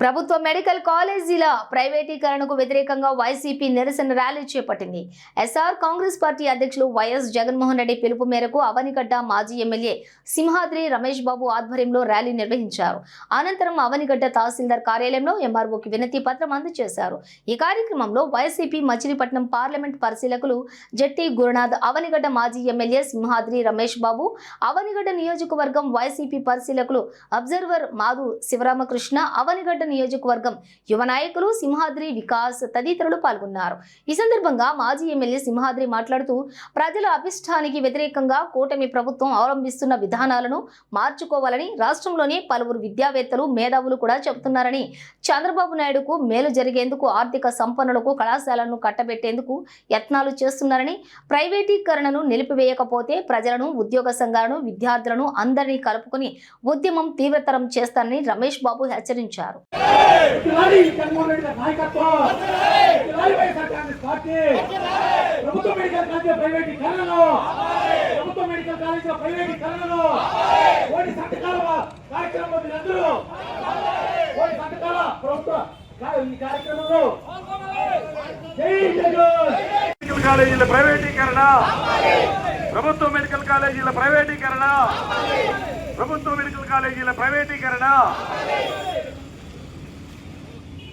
ప్రభుత్వ మెడికల్ కాలేజీల ప్రైవేటీకరణకు వ్యతిరేకంగా వైసీపీ నిరసన ర్యాలీ చేపట్టింది. ఎస్ఆర్ కాంగ్రెస్ పార్టీ అధ్యక్షులు వైఎస్ జగన్మోహన్ రెడ్డి పిలుపు మేరకు అవనిగడ్డ మాజీ ఎమ్మెల్యే సింహాద్రి రమేష్ బాబు ఆధ్వర్యంలో ర్యాలీ నిర్వహించారు. అనంతరం అవనిగడ్డ తహసీల్దార్ కార్యాలయంలో ఎంఆర్ఓకి వినతి పత్రం అందజేశారు. ఈ కార్యక్రమంలో వైసీపీ మచిలీపట్నం పార్లమెంట్ పరిశీలకులు జట్టి గురునాథ్ అవనిగడ్డ మాజీ ఎమ్మెల్యే సింహాద్రి రమేష్ బాబు అవనిగడ్డ నియోజకవర్గం వైసీపీ పరిశీలకులు అబ్జర్వర్ మాధు శివరామకృష్ణ అవనిగడ్డ నియోజకవర్గం యువ నాయకులు సింహాద్రి వికాస్ తదితరులు పాల్గొన్నారు. ఈ సందర్భంగా మాజీ ఎమ్మెల్యే సింహాద్రి మాట్లాడుతూ ప్రజల అభిష్టానికి వ్యతిరేకంగా కూటమి ప్రభుత్వం అవలంబిస్తున్న విధానాలను మార్చుకోవాలని రాష్ట్రంలోని పలువురు విద్యావేత్తలు మేధావులు కూడా చెబుతున్నారని చంద్రబాబు నాయుడుకు మేలు జరిగేందుకు ఆర్థిక సంపన్నులకు కళాశాలను కట్టబెట్టేందుకు యత్నాలు చేస్తున్నారని ప్రైవేటీకరణను నిలిపివేయకపోతే ప్రజలను ఉద్యోగ సంఘాలను విద్యార్థులను అందరినీ కలుపుకొని ఉద్యమం తీవ్రతరం చేస్తానని రమేష్ బాబు హెచ్చరించారు. ఇలాంటి జగన్మోహన్ రెడ్డి గారి నాయకత్వం. ఇలాంటి వైఎస్ఆర్ కాంగ్రెస్ పార్టీ. ప్రభుత్వ మెడికల్ కాలేజీ ప్రైవేటీకరణను ప్రభుత్వ మెడికల్ కాలేజీ ప్రైవేటీకరణను కోటి సంతకాల కార్యక్రమంలో మీరందరూ కోటి సంతకాల ప్రభుత్వ ఈ కార్యక్రమంలో. జై జగన్. కాలేజీల ప్రైవేటీకరణ. ప్రభుత్వ మెడికల్ కాలేజీల ప్రైవేటీకరణ. ప్రభుత్వ మెడికల్ కాలేజీల ప్రైవేటీకరణ.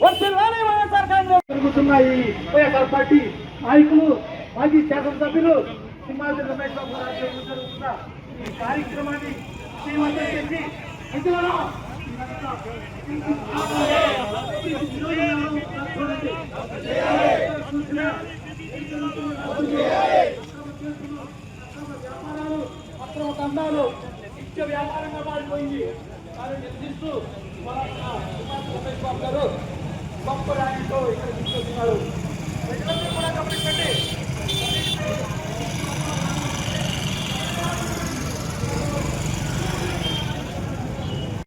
వర్ధిల్లాలి వైఎస్ఆర్ కాంగ్రెస్ జరుగుతున్నాయి. వైఎస్ఆర్ పార్టీ నాయకులు మాజీ శాసనసభ్యులు సింహాద్రి రమేష్ బాబు జరుగుతున్న ఈ కార్యక్రమాన్ని శ్రీమంతం చేసి ఇందులో వ్యాపారాలు అక్రమ దందాలు నిత్య వ్యాపారంగా మారిపోయింది. దాన్ని నిర్దిస్తూ మన రమేష్ బాబు గారు గొప్ప ర్యాంక్తో ఇక్కడ తీసుకొస్తున్నారు ప్రజలందరూ కూడా గమనించారు